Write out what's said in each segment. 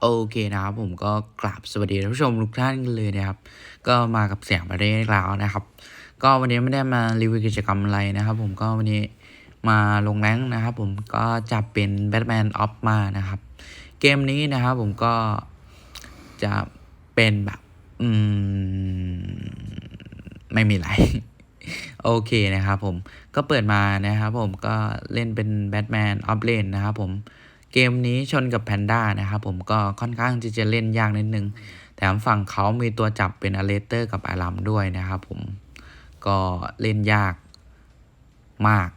โอเคนะครับผมก็กราบสวัสดีท่านผู้ชมทุกท่านกันเลยนะครับ ก็มากับเสียงประเด็นแล้วนะครับ ก็วันนี้ไม่ได้มารีวิวกิจกรรมอะไรนะครับ ผมก็วันนี้มาลงแรงค์นะครับ ผมก็จับเป็นแบทแมนออฟมานะครับ เกมนี้นะครับ ผมก็จะเป็นแบบอืมไม่มีอะไรโอเคนะครับผมก็เปิดมานะครับผมก็เล่นเป็นแบทแมนออฟเลนนะครับผม เกมนี้ชนกับแพนด้านะครับผมก็ค่อนข้างที่จะเล่นยากนิดนึง แถมฝั่งเขามีตัวจับเป็นอเลเตอร์กับอารัมด้วยนะครับผมก็เล่นยากมาก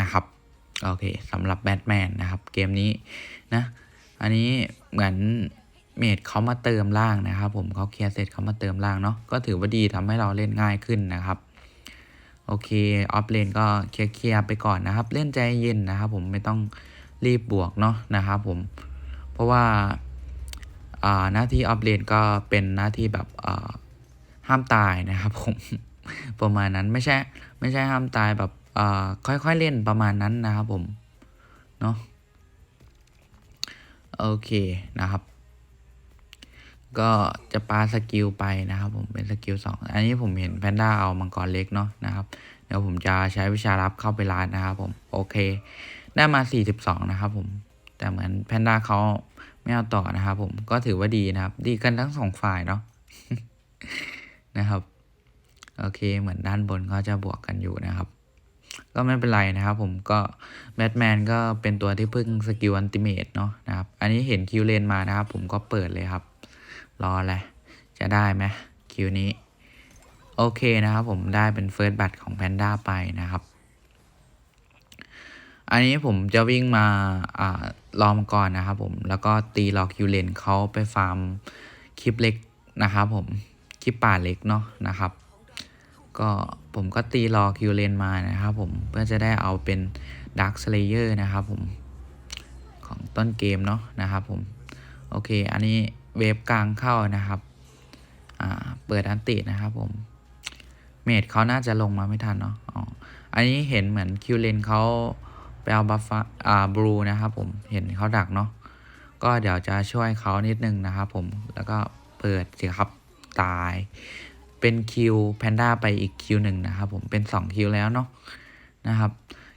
นะครับโอเคสำหรับแบทแมนนะครับ เกมนี้นะ อันนี้เหมือนเมดเขามาเติมล่างนะครับ ผมเขาเคลียร์เสร็จเขามาเติมล่างเนาะก็ถือว่าดีทำให้เราเล่นง่ายขึ้นนะครับโอเคออฟเลนก็เคลียร์เคลียร์ไปก่อนนะครับ เล่นใจเย็นนะครับ ผมไม่ต้อง รีบบวกเนาะนะครับผม เพราะว่าหน้าที่ออฟเลนก็เป็นหน้าที่แบบห้ามตายนะครับผม ประมาณนั้นไม่ใช่ไม่ใช่ห้ามตายแบบอ่าค่อยๆเล่นประมาณนั้นนะครับผม เนาะโอเคนะครับ ก็จะปาสกิลไปนะครับผมเป็นสกิลสองอันนี้ผมเห็นแพนด้าเอามังกรเล็กเนาะนะครับ เดี๋ยวผมจะใช้วิชาลับเข้าไปลาดนะครับผม โอเค ได้มา 42 นะครับผม แต่เหมือนแพนด้าเขาไม่เอาต่อนะครับผม ก็ถือว่าดีนะครับ ดีกันทั้งสองฝ่ายเนาะ นะครับ โอเค เหมือนด้านบนเขาจะบวกกันอยู่นะครับ ก็ไม่เป็นไรนะครับผม ก็แบทแมนก็เป็นตัวที่พึ่งสกิลอันติเมตเนาะนะครับ อันนี้เห็นคิวเลนมานะครับ ผมก็เปิดเลยครับ รอแหละ จะได้ไหมคิวนี้ โอเคนะครับผม ได้เป็นเฟิร์สบัตของแพนด้าไปนะครับ อันนี้ผมจะวิ่งมาอ่าลอมก่อนนะครับผม แล้วก็ตีหลอกคิวเลนเขาไปฟาร์มคลิปเล็กนะครับผม คลิปป่าเล็กเนาะนะครับ ก็ผมก็ตีรอคิวเลนมานะครับผม เพื่อจะได้เอาเป็นด a r k กสเลเยอร์นะครับผม ของต้นเกมเนาะนะครับผม โอเค อันนี้เวฟกลางเข้านะครับ อ่า เปิดอันตินะครับผม เมดเขาน่าจะลงมาไม่ทันเนาะ อ๋อ อันนี้เห็นเหมือนคิวเลนเขา ไปเอาบัฟฟ้าอ่าบลูนะครับผมเห็นเขาดักเนาะก็เดี๋ยวจะช่วยเขานิดนึงนะครับผมแล้วก็เปิดสิครับตายเป็นคิวแพนด้าไปอีกคิวหนึ่งนะครับผมเป็น2คิวแล้วเนาะนะครับ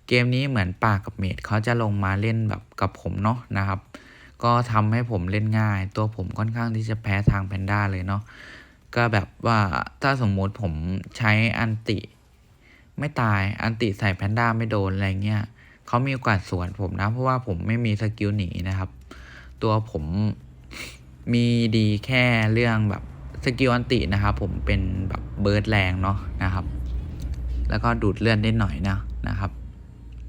เกมนี้เหมือนปากกับเมดเขาจะลงมาเล่นแบบกับผมเนาะนะครับ ก็ทำให้ผมเล่นง่าย ตัวผมค่อนข้างที่จะแพ้ทางแพนด้าเลยเนาะก็แบบว่าถ้าสมมุติผมใช้อันติ ไม่ตายอันติใส่แพนด้าไม่โดนอะไรเงี้ย เขามีโอกาสสวนผมนะ เพราะว่าผมไม่มีสกิลหนีนะครับ ตัวผมมีดีแค่เรื่องแบบสกิลอันตินะครับผมเป็นแบบเบิร์ดแรงเนาะนะครับ แล้วก็ดูดเลือดได้หน่อยนะนะครับ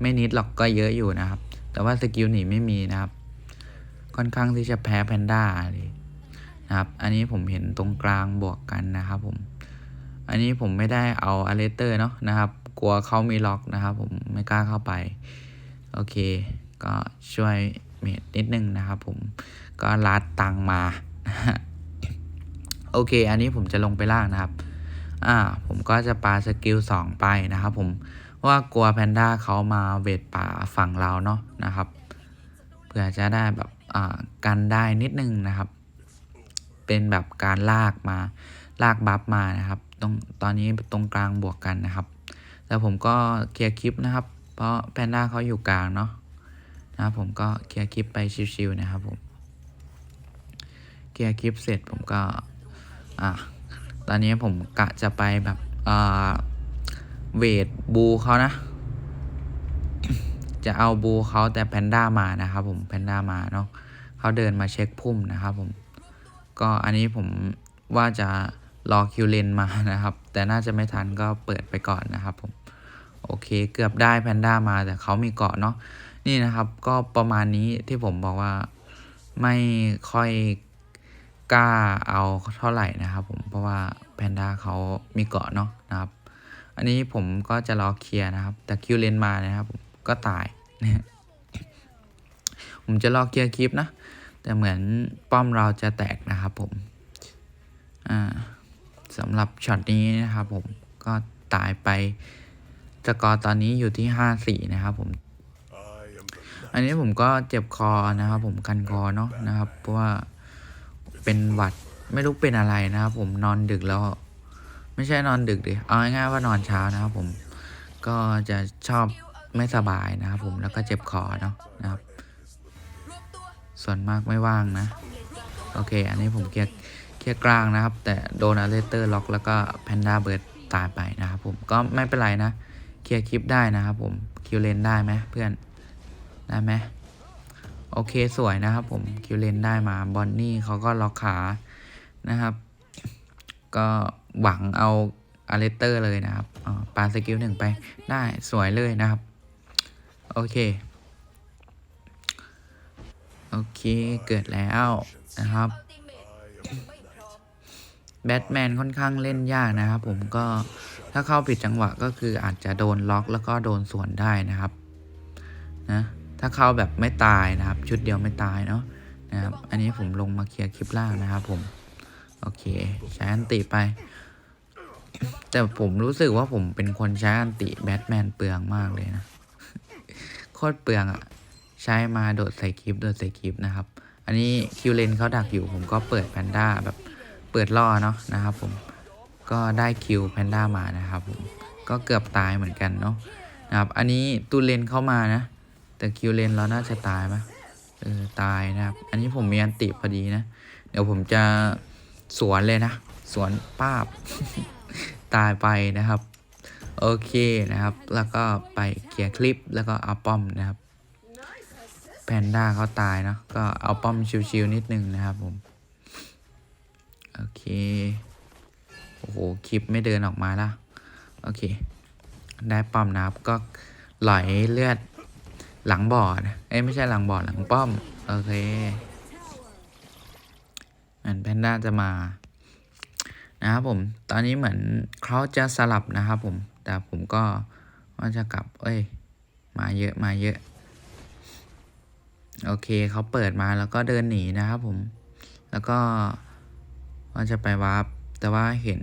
ไม่นิดหรอกก็เยอะอยู่นะครับ แต่ว่าสกิลหนีไม่มีนะครับ ค่อนข้างที่จะแพ้แพนด้าเลยนะครับ อันนี้ผมเห็นตรงกลางบวกกันนะครับผม อันนี้ผมไม่ได้เอาอเลเตอร์เนาะนะครับ กลัวเขามีล็อกนะครับ ผมไม่กล้าเข้าไป โอเค ก็ช่วยเมดนิดนึงนะครับผมก็ลัดตังมาโอเค อันนี้ผมจะลงไปล่างนะครับ อ่า ผมก็จะปาสกิลสองไปนะครับผมว่ากลัวแพนด้าเขามาเวทป่าฝั่งเราเนาะนะครับ เพื่อจะได้แบบอ่ากันได้นิดนึงนะครับ เป็นแบบการลากมาลากบัฟมานะครับตรงตอนนี้ตรงกลางบวกกันนะครับ แล้วผมก็เคลียร์คลิปนะครับ เพราะแพนด้าเขาอยู่กลางเนาะนะครับผมก็เคลียร์คลิปไปชิวๆนะครับผมเคลียร์คลิปเสร็จผมก็อะตอนนี้ผมกะจะไปแบบอ่าเวทบูเขานะ จะเอาบูเขาแต่แพนด้ามานะครับผมแพนด้ามาเนาะเขาเดินมาเช็คพุ่มนะครับผม ก็อันนี้ผมว่าจะรอคิวเลนมานะครับ แต่น่าจะไม่ทันก็เปิดไปก่อนนะครับผม โอเค เกือบได้แพนด้ามาแต่เขามีเกาะเนาะนี่นะครับก็ประมาณนี้ที่ผมบอกว่าไม่ค่อยกล้าเอาเท่าไหร่นะครับผมเพราะว่าแพนด้าเขามีเกาะเนาะนะครับ อันนี้ผมก็จะรอเคลียร์นะครับ แต่คิวเลนมานะครับผมก็ตายผมจะรอเคลียร์คลิปนะ แต่เหมือนป้อมเราจะแตกนะครับผมอ่าสำหรับช็อตนี้นะครับผมก็ตายไป สกอร์ตอนนี้อยู่ที่ห้าสี่นะครับผม อันนี้ผมก็เจ็บคอนะครับ ผมคันคอเนาะนะครับ เพราะว่าเป็นหวัดไม่รู้เป็นอะไรนะครับ ผมนอนดึกแล้ว ไม่ใช่นอนดึกดิเอาง่ายๆว่านอนเช้านะครับ ผมก็จะชอบไม่สบายนะครับ ผมแล้วก็เจ็บคอเนาะนะครับ ส่วนมากไม่ว่างนะ โอเค อันนี้ผมเคลียร์เคลียร์กลางนะครับ แต่โดนอเลเตอร์ล็อกแล้วก็แพนด้าเบิร์ดตายไปนะครับผมก็ไม่เป็นไรนะ เคลียร์คลิปได้นะครับผมคิวเลนได้ไหมเพื่อนได้ไหมโอเคสวยนะครับผมคิวเลนได้มาบอนนี่เขาก็ล็อกขานะครับ ก็หวังเอาอาเลเตอร์เลยนะครับอ๋อปาสกิลหนึ่งไปได้สวยเลยนะครับ โอเค โอเคเกิดแล้วนะครับแบทแมนค่อนข้างเล่นยากนะครับผมก็ ถ้าเข้าผิดจังหวะก็คืออาจจะโดนล็อกแล้วก็โดนสวนได้นะครับนะถ้าเข้าแบบไม่ตายนะครับ ชุดเดียวไม่ตายเนาะนะครับอันนี้ผมลงมาเคลียร์คลิปล่างนะครับผมโอเคใช้อันติไป แต่ผมรู้สึกว่าผมเป็นคนใช้อันติแบทแมนเปลืองมากเลยนะโคตรเปลืองอะใช้มาโดดใส่คลิปโดดใส่คลิปนะครับ อันนี้คิวเลนเขาดักอยู่ผมก็เปิดแพนด้าแบบเปิดล่อเนาะนะครับผม ก็ได้คิวแพนด้ามานะครับผมก็เกือบตายเหมือนกันเนาะนะครับ อันนี้ตูเลนเข้ามานะ แต่คิวเลนเราน่าจะตายปะเออตายนะครับ อันนี้ผมมีอันติพอดีนะ เดี๋ยวผมจะสวนเลยนะ สวนป้าบ ตายไปนะครับ โอเคนะครับ แล้วก็ไปเคลียร์คลิปแล้วก็เอาป้อมนะครับแพนด้าเขาตายเนาะก็เอาป้อมชิวๆนิดนึงนะครับผม โอเค อ้โห คลิปไม่เดินออกมาละโอเค ได้ป้อมนะครับ ก็ไหลเลือดหลังบอนะเอ้ยไม่ใช่หลังบ่อหลังป้อม โอเคเหมือนแพนด้าจะมา นะครับผม ตอนนี้เหมือนเขาจะสลับนะครับผม แต่ผมก็ว่าจะกลับ เอ้ย มาเยอะมาเยอะ โอเคเขาเปิดมาแล้วก็เดินหนีนะครับผม แล้วก็ว่าจะไปวาร์ป แต่ว่าเห็น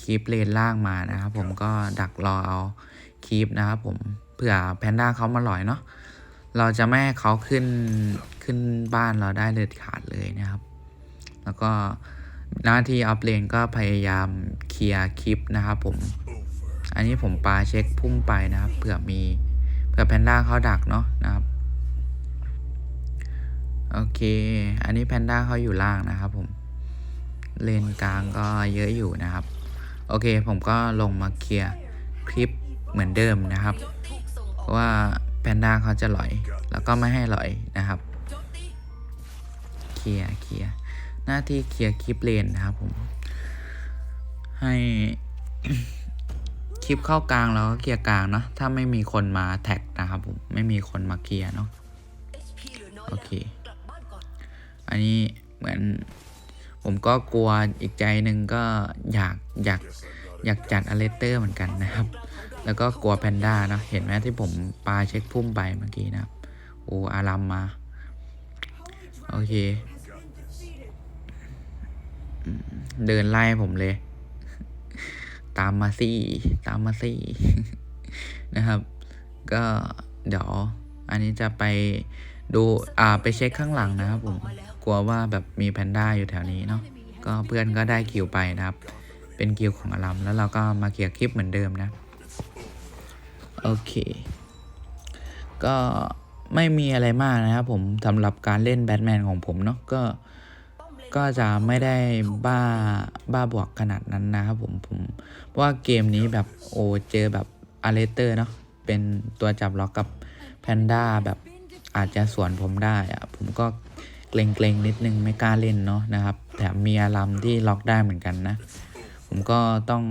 คลิปเลนล่างมานะครับผมก็ดักรอเอาคลิปนะครับผมเผื่อแพนด้าเขามาหลอยเนาะเราจะไม่ให้เขาขึ้นขึ้นบ้านเราได้เลยขาดเลยนะครับ แล้วก็หน้าที่อัพเลนก็พยายามเคลียร์คลิปนะครับผม อันนี้ผมปาเช็คพุ่มไปนะครับเผื่อมีเผื่อแพนด้าเขาดักเนาะนะครับโอเค อันนี้แพนด้าเขาอยู่ล่างนะครับผม เลนกลางก็เยอะอยู่นะครับ โอเคผมก็ลงมาเคลียร์คลิปเหมือนเดิมนะครับ เพราะว่าแพนด้าเขาจะลอยแล้วก็ไม่ให้ลอยนะครับเคลียร์เคลียร์หน้าที่เคลียร์คลิปเลนนะครับผม ให้คลิปเข้ากลางเราก็เคลียร์กลางเนาะถ้าไม่มีคนมาแท็กนะครับผมไม่มีคนมาเคลียร์เนาะโอเค อันนี้เหมือน ผมก็กลัวอีกใจหนึ่งก็อยากอยากอยากจัดอเลเตอร์เหมือนกันนะครับ แล้วก็กลัวแพนด้าเนอะเห็นไหมที่ผมปาเช็คพุ่มไปเมื่อกี้นะครับโอ้อารัมมา โอเค เดินไล่ผมเลย ตามมาสิตามมาสินะครับ ก็เดี๋ยวอันนี้จะไป ดูอ่าไปเช็คข้างหลังนะครับผมกลัวว่าแบบมีแพนด้าอยู่แถวนี้เนาะก็เพื่อนก็ได้คิวไปนะครับ เป็นคิวของอารัมแล้วเราก็มาเขียร์คลิปเหมือนเดิมนะโอเค ก็ไม่มีอะไรมากนะครับผมสำหรับการเล่นแบทแมนของผมเนาะก็ก็จะไม่ได้บ้าบ้าบวกขนาดนั้นนะครับผมผมเพราะว่าเกมนี้แบบโอเจอแบบอาเลเตอร์เนาะเป็นตัวจับล็อกกับแพนด้าแบบ อาจจะสวนผมได้อะผมก็เกรงเกรงๆนิดนึงไม่กล้าเล่นเนาะนะครับ แถมมีอารัมที่ล็อกได้เหมือนกันนะ ผมก็ต้อง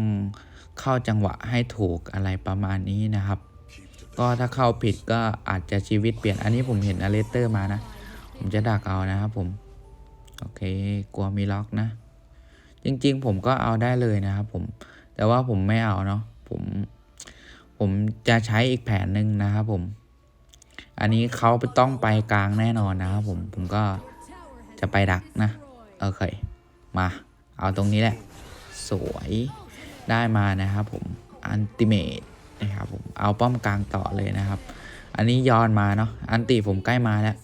เข้าจังหวะให้ถูกอะไรประมาณนี้นะครับ ก็ถ้าเข้าผิดก็อาจจะชีวิตเปลี่ยนอันนี้ผมเห็นอเลสเตอร์มานะ ผมจะดักเอานะครับผม โอเค กลัวมีล็อกนะ จริงๆ ผมก็เอาได้เลยนะครับผมแต่ว่าผมไม่เอาเนาะผมผมจะใช้อีกแผนหนึ่งนะครับผม อันนี้เขาต้องไปกลางแน่นอนนะครับผม ผมก็จะไปดักนะ โอเค มา เอาตรงนี้แหละ สวยได้มานะครับผม อันติเมตนะครับผม เอาป้อมกลางต่อเลยนะครับ อันนี้ย้อนมาเนาะ อันติผมใกล้มาแล้ว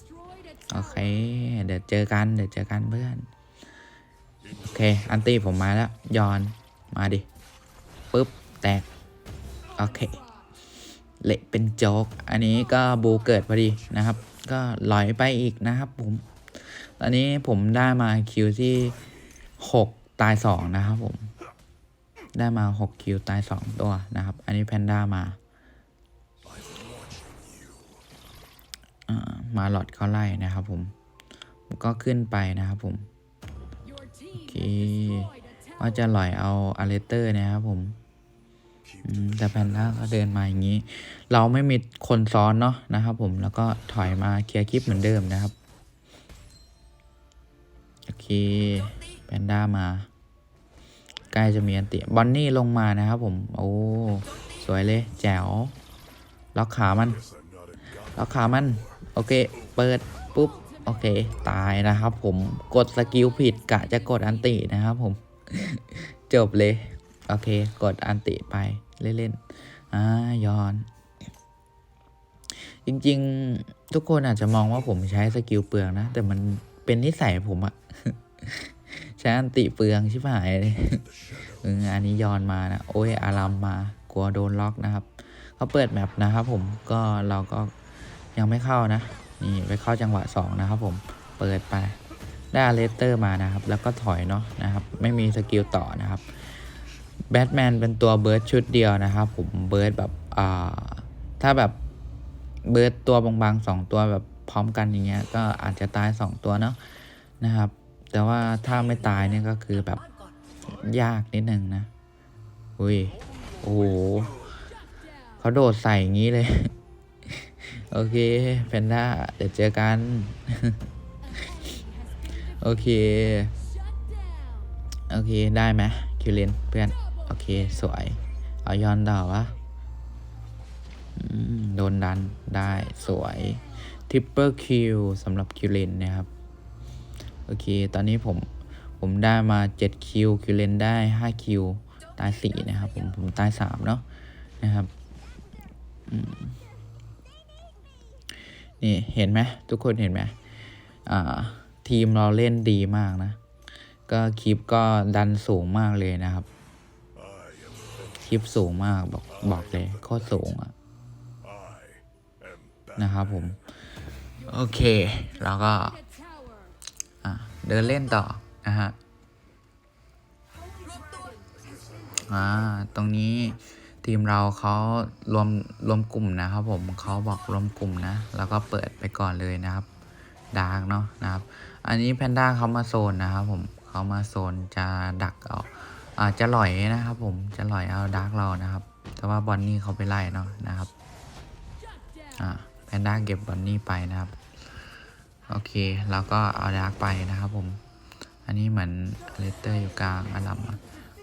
โอเค เดี๋ยวเจอกัน เดี๋ยวเจอกันเพื่อน โอเค อันตี้ผมมาแล้วย้อน มาดิปุ๊บ แตก โอเค เละเป็นโจ๊ก อันนี้ก็บูเกิดพอดีนะครับ ก็ลอยไปอีกนะครับผม ตอนนี้ผมได้มาคิวที่หกตายสองนะครับผม ได้มาหกคิวตายสองตัวนะครับ อันนี้แพนด้ามามาหลอดเขาไล่นะครับผม ก็ขึ้นไปนะครับผม โอเคว่าจะหลอยเอาอาเลเตอร์นะครับผม แต่แพนด้าก็เดินมาอย่างนี้ เราไม่มีคนซ้อนเนาะนะครับผมแล้วก็ถอยมาเคลียร์คลิปเหมือนเดิมนะครับ โอเคแพนด้ามา ใกล้จะมีอันติบอนนี่ลงมานะครับผม โอ้สวยเลย แจ๋วล็อกขามันล็อกขามัน โอเค เปิดปุ๊บ โอเค ตายนะครับผมกดสกิลผิดกะจะกดอันตินะครับผม จบเลย โอเค กดอันติไปเล่นๆอ่าย้อน จริง ๆ ทุกคนอาจจะมองว่าผมใช้สกิลเปลืองนะ แต่มันเป็นนิสัยผมอะใช้อันติเปลืองชิบหายเลยอออันนี้ย้อนมานะ โอ้ย อารามมา กลัวโดนล็อกนะครับเขาเปิดแมปนะครับผมก็เราก็ยังไม่เข้านะ นี่ไปเข้าจังหวะสองนะครับผมเปิดไปได้อาเลสเตอร์มานะครับ แล้วก็ถอยเนาะนะครับ ไม่มีสกิลต่อนะครับ แบทแมนเป็นตัวเบิร์ดชุดเดียวนะครับผมเบิร์ดแบบอ่าถ้าแบบเบิร์ดตัวบางๆสองตัวแบบพร้อมกันอย่างเงี้ยก็อาจจะตายสองตัวเนาะนะครับ แต่ว่าถ้าไม่ตายเนี่ยก็คือแบบยากนิดนึงนะอุ้ยโอ้โหเขาโดดใส่อย่างนี้เลย โอเคแพนด้าเดี๋ยวเจอกัน โอเค โอเคได้ไหมคิวเลนเพื่อน โอเค สวย เอาย้อนดาววะโดนดันได้สวยทิปเปอร์คิวสำหรับคิวเลนนะครับ โอเค ตอนนี้ผมผมได้มา7คิวคิวเลนได้5คิวตาย4นะครับ ผมผมตาย3เนาะนะครับนี่เห็นไหมทุกคนเห็นไหมอ่าทีมเราเล่นดีมากนะ ก็คลิปก็ดันสูงมากเลยนะครับ ลิปสูงมากบอกบอกเลยโคตรสูงอะนะครับผม โอเค แล้วก็เดินเล่นต่อ นะฮะอ่าตรงนี้ทีมเราเขารวมรวมกลุ่มนะครับผมเขาบอกรวมกลุ่มนะ แล้วก็เปิดไปก่อนเลยนะครับดาร์กเนาะนะครับ อันนี้แพนด้าเขามาโซนนะครับผมเขามาโซนจะดักเอา อาจะลอยนะครับ ผมจะลอยเอาดาร์กเรานะครับ แต่ว่าบอนนี่เขาไปไล่เนาะนะครับอ่าแพนด้าเก็บบอนนี่ไปนะครับ โอเคแล้วก็เอาดาร์กไปนะครับ ผม อันนี้เหมือนเลเตอร์อยู่กลางอลัม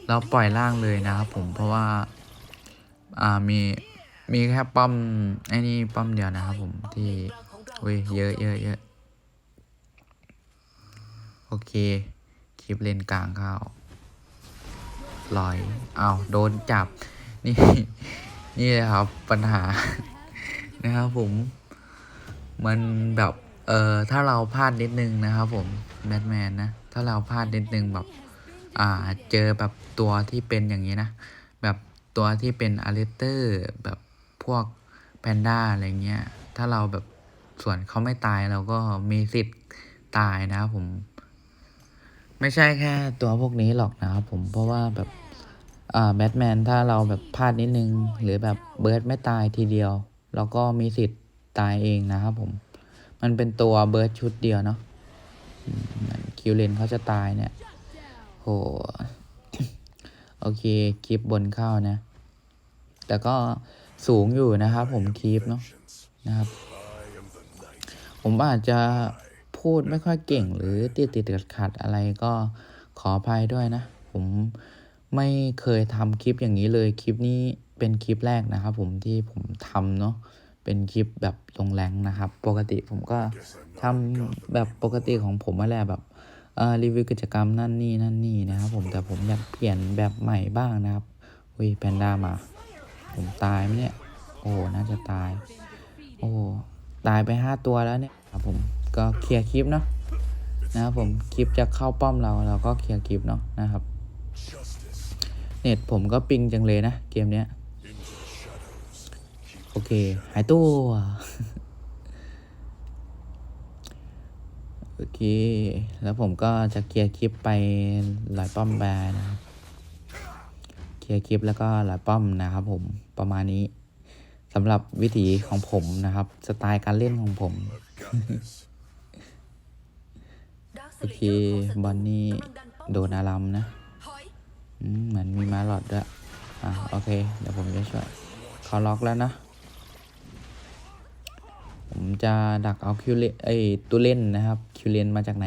เราปล่อยล่างเลยนะครับ ผมเพราะว่าอ่ามีมีแค่ป้อมไอ้นี่ป้อมเดียวนะครับ ผมที่เว้ยเยอะเยอะเยอะโอเค คลิปเลนกลางเข้า ลอยเอาโดนจับ นี่ นี่เลยครับ ปัญหา นะครับผม มันแบบ เออถ้าเราพลาดนิดนึงนะครับผมแบทแมนนะ ถ้าเราพลาดนิดนึงแบบ อ่า เจอแบบตัวที่เป็นอย่างนี้นะ แบบตัวที่เป็นอาริเตอร์ แบบพวกแพนด้าอะไรเงี้ย ถ้าเราแบบส่วนเขาไม่ตายเราก็มีสิทธิ์ตายนะครับผม ไม่ใช่แค่ตัวพวกนี้หรอกนะครับผม เพราะว่าแบบ แบทแมนถ้าเราแบบพลาดนิดนึง หรือแบบเบิร์ดไม่ตายทีเดียวเราก็มีสิทธิ์ตายเองนะครับผม มันเป็นตัวเบิร์ดชุดเดียวเนาะคิวเลนเขาจะตายเนี่ยโหโอเคคลิปบนเข้านะ แต่ก็สูงอยู่นะครับผมคลิปเนาะนะครับ ผมอาจจะพูดไม่ค่อยเก่งหรือติดติดขัดขัดอะไรก็ขออภัยด้วยนะ ผม ไม่เคยทำคลิปอย่างนี้เลยคลิปนี้เป็นคลิปแรกนะครับ ผมที่ผมทำเนาะเป็นคลิปแบบลงแรงนะครับ ปกติผมก็ทำแบบปกติของผมนั่นแหละแบบเอ่อรีวิวกิจกรรมนั่นนี่นั่นนี่นะครับผมแต่ผมอยากเปลี่ยนแบบใหม่บ้างนะครับอุ้ยแพนด้ามา ผมตายไหมเนี่ย โอ้น่าจะตาย โอ้ตายไปห้าตัวแล้วเนี่ยครับผมก็เคลียร์คลิปเนาะนะครับผมคลิปจะเข้าป้อมเราเราก็เคลียร์คลิปเนาะนะครับ เน็ตผมก็ปิงจังเลยนะ เกมเนี้ย โอเค หายตัว โอเค แล้วผมก็จะเคลียร์คลิปไปหลายป้อมแบร์นะครับเคลียร์คลิปแล้วก็หลายป้อมนะครับผมประมาณนี้สำหรับวิถีของผมนะครับ สไตล์การเล่นของผม โอเคบอลนี่โดนอารัมนะ เหมือนมีมาหลอดด้วย อะโอเค เดี๋ยวผมจะช่วยเขาล็อกแล้วนะ ผมจะดักเอาคิวเลไอยตู้เล่นนะครับ คิวเลนมาจากไหน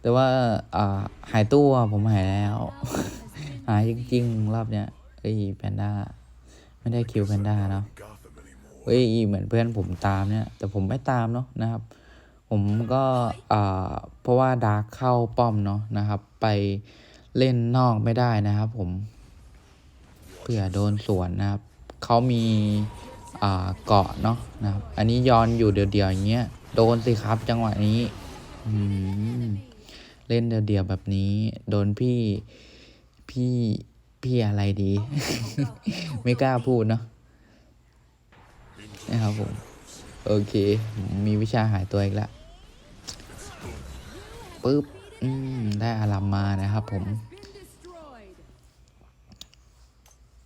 แต่ว่าอ่าหายตัวผมหายแล้ว หายจริงๆ รอบเนี้ยเอ้ยแพนด้าไม่ได้คิวแพนด้าเนาะเฮ้ยเหมือนเพื่อนผมตามเนี่ย แต่ผมไม่ตามเนาะนะครับ ผมก็อ่าเพราะว่าดาร์กเข้าป้อมเนาะนะครับ ไป เล่นนอกไม่ได้นะครับผมเผื่อโดนสวนนะครับเขามีเกาะเนาะนะครับ อันนี้ย้อนอยู่เดียวๆอย่างเงี้ยโดนสิครับจังหวะนี้เล่นเดียวๆแบบนี้ โดนพี่พี่พี่อะไรดี ไม่กล้าพูดเนาะนะครับผม โอเค มีวิชาหายตัวอีกแล้วปึ๊บได้อารัมมานะครับผม อืมอืมอืม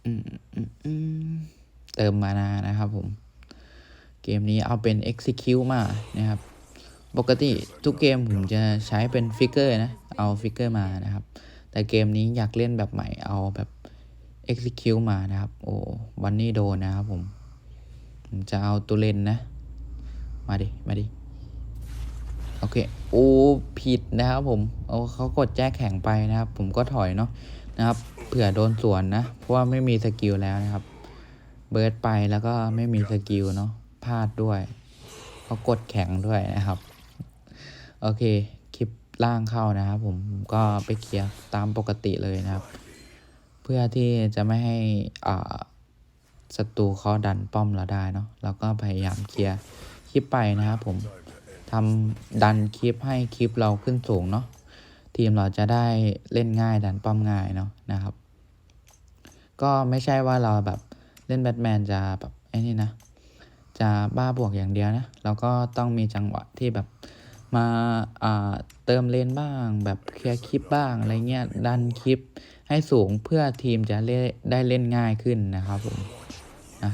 เติมมานานะครับผม เกมนี้เอาเป็น execute มานะครับ ปกติทุกเกมผมจะใช้เป็นฟิกเกอร์นะ เอาฟิกเกอร์มานะครับ แต่เกมนี้อยากเล่นแบบใหม่เอาแบบ execute มานะครับ โอ้วันนี้โดนนะครับผม ผมจะเอาตัวเล่นนะ มาดิ มาดิ โอเค โอ้ ผิดนะครับผมโอ้เขากดแจ้แข็งไปนะครับ ผมก็ถอยเนาะนะครับ เผื่อโดนสวนนะ เพราะว่าไม่มีสกิลแล้วนะครับ เบิร์ดไปแล้วก็ไม่มีสกิลเนาะพลาดด้วยเขากดแข็งด้วยนะครับ โอเค คลิปล่างเข้านะครับ ผมก็ไปเคลียร์ตามปกติเลยนะครับ เพื่อที่จะไม่ให้อ่าศัตรูเขาดันป้อมเราได้เนาะเราก็พยายามเคลียร์คลิปไปนะครับผมทำดันคลิปให้คลิปเราขึ้นสูงเนาะทีมเราจะได้เล่นง่ายดันป้อมง่ายเนาะนะครับ ก็ไม่ใช่ว่าเราแบบเล่นแบทแมนจะแบบไอ้นี่นะ จะบ้าบวกอย่างเดียวนะ เราก็ต้องมีจังหวะที่แบบมาอ่าเติมเลนบ้าง แบบเคลียร์คลิปบ้างอะไรเงี้ยดันคลิปให้สูงเพื่อทีมจะเล่ได้เล่นง่ายขึ้นนะครับผมนะ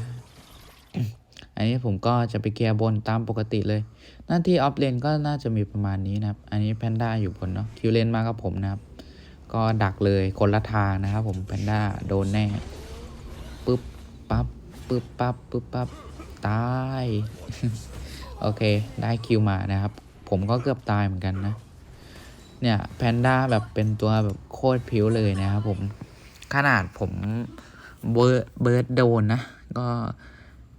อันนี้ผมก็จะไปเคลียร์บนตามปกติเลย หน้าที่ออฟเลนก็น่าจะมีประมาณนี้นะครับ อันนี้แพนด้าอยู่บนเนาะคิวเลนมากับผมนะครับ ก็ดักเลยคนละทางนะครับผมแพนด้าโดนแน่ปึ๊บปั๊บปึ๊บปั๊บปึ๊บปั๊บตายโอเค ได้คิวมานะครับ ผมก็เกือบตายเหมือนกันนะ เนี่ยแพนด้าแบบเป็นตัวแบบโคตรผิวเลยนะครับผมขนาดผมเบิร์ดเบิร์ดโดนนะ ก็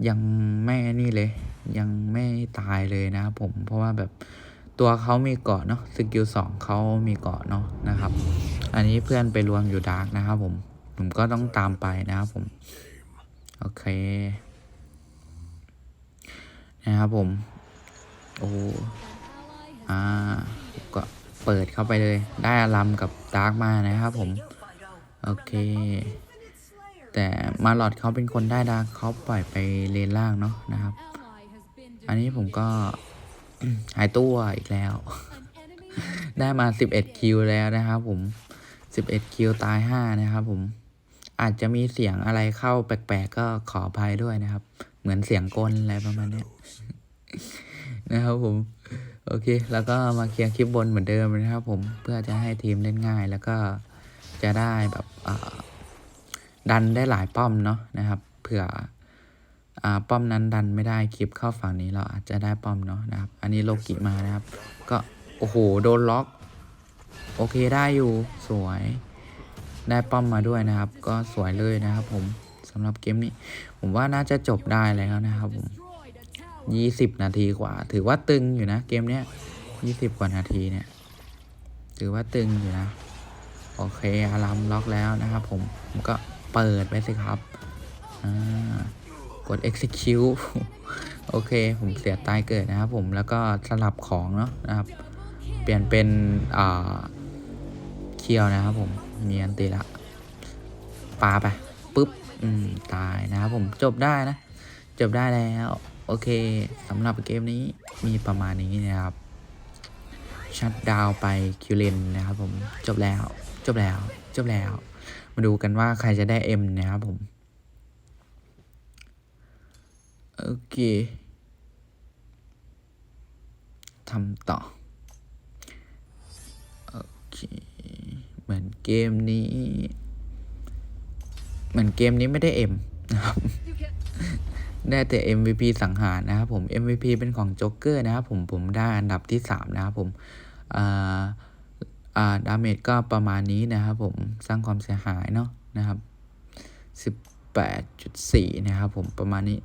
ยังไม่นี่เลย ยังไม่ตายเลยนะครับผมเพราะว่าแบบ ตัวเขามีเกาะเนาะสกิลสองเขามีเกาะเนาะนะครับ อันนี้เพื่อนไปรวมอยู่ดาร์กนะครับผมผมก็ต้องตามไปนะครับผม โอเค นะครับผม โอ้อ่าก็เปิดเข้าไปเลย ได้อารัมกับดาร์กมานะครับผม โอเค แต่มาหลอดเขาเป็นคนได้ดาร์กเขาปล่อยไปเลนล่างเนาะนะครับ อันนี้ผมก็ หายตัวอีกแล้ว ได้มา11คิวแล้วนะครับผม11คิวตาย5นะครับผม อาจจะมีเสียงอะไรเข้าแปลกๆก็ขออภัยด้วยนะครับ เหมือนเสียงกลอะไรประมาณนี้นะครับผม โอเค แล้วก็มาเคลียร์คลิปบนเหมือนเดิมนะครับผมเพื่อจะให้ทีมเล่นง่าย แล้วก็จะได้แบบดันได้หลายป้อมเนาะนะครับ เผื่อ ป้อมนั้นดันไม่ได้คลิปเข้าฝั่งนี้เราอาจจะได้ป้อมเนาะนะครับ อันนี้โลกิมานะครับ ก็โอ้โหโดนล็อก โอเคได้อยู่สวย ได้ป้อมมาด้วยนะครับ ก็สวยเลยนะครับ ผมสำหรับเกมนี้ ผมว่าน่าจะจบได้แล้วนะครับผมยี่สิบนาทีกว่า ถือว่าตึงอยู่นะ เกมเนี้ยยี่สิบกว่านาทีเนี่ย ถือว่าตึงอยู่นะ โอเคอารัมล็อกแล้วนะครับ ผมผมก็เปิดไปสิครับอ่า กด execute โอเค ผมเสียตายเกิดนะครับผมแล้วก็สลับของเนาะนะครับ เปลี่ยนเป็นอ่าเคียวนะครับผม มีอันตีละปาไปปุ๊บ อืม ตายนะครับผมจบได้นะ จบได้แล้ว โอเคสำหรับเกมนี้มีประมาณนี้นะครับชัดดาวไปคิวเลนนะครับผมจบแล้ว จบแล้ว จบแล้ว มาดูกันว่าใครจะได้ M นะครับผม โอเคทำต่อ โอเค เหมือนเกมนี้ เหมือนเกมนี้ไม่ได้ M นะครับได้แต่ MVP สังหารนะครับผม MVP เป็นของโจ๊กเกอร์นะครับผมผมได้อันดับที่ 3 นะครับผมอ่าอ่าดาเมจก็ประมาณนี้นะครับผมสร้างความเสียหายเนาะนะครับ 18.4 นะครับผมประมาณนี้